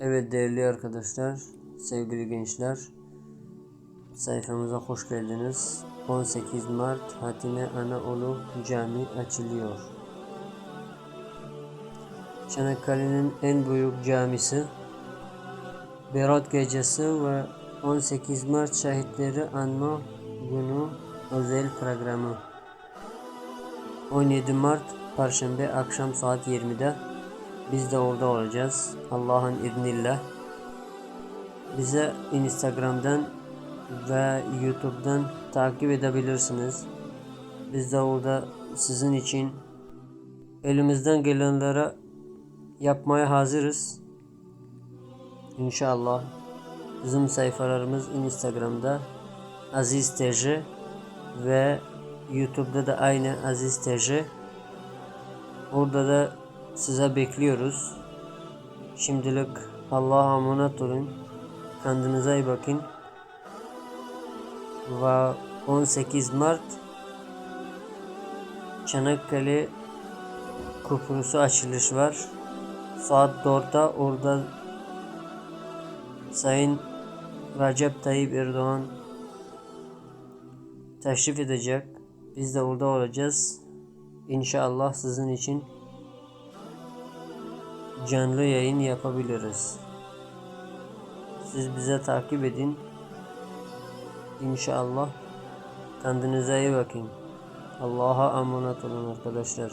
Evet değerli arkadaşlar, sevgili gençler, sayfamıza hoş geldiniz. 18 Mart Hatime Anaolu Cami açılıyor. Çanakkale'nin en büyük camisi, Berat Gecesi ve 18 Mart Şehitleri Anma Günü özel programı. 17 Mart Perşembe akşam saat 20'de biz de orada olacağız. Allah'ın izniyle. Bize Instagram'dan ve YouTube'dan takip edebilirsiniz. Biz de orada sizin için elimizden gelenlere yapmaya hazırız. İnşallah. Bizim sayfalarımız Instagram'da Aziz TJ ve YouTube'da da aynı Aziz TJ. Orada da size bekliyoruz. Şimdilik Allah'a emanet olun. Kendinize iyi bakın. Ve 18 Mart Çanakkale Köprüsü açılış var. Saat 4'te orada Sayın Recep Tayyip Erdoğan teşrif edecek. Biz de orada olacağız. İnşallah sizin için canlı yayın yapabiliriz. Siz bize takip edin. İnşallah kendinize iyi bakın. Allah'a emanet olun arkadaşlar.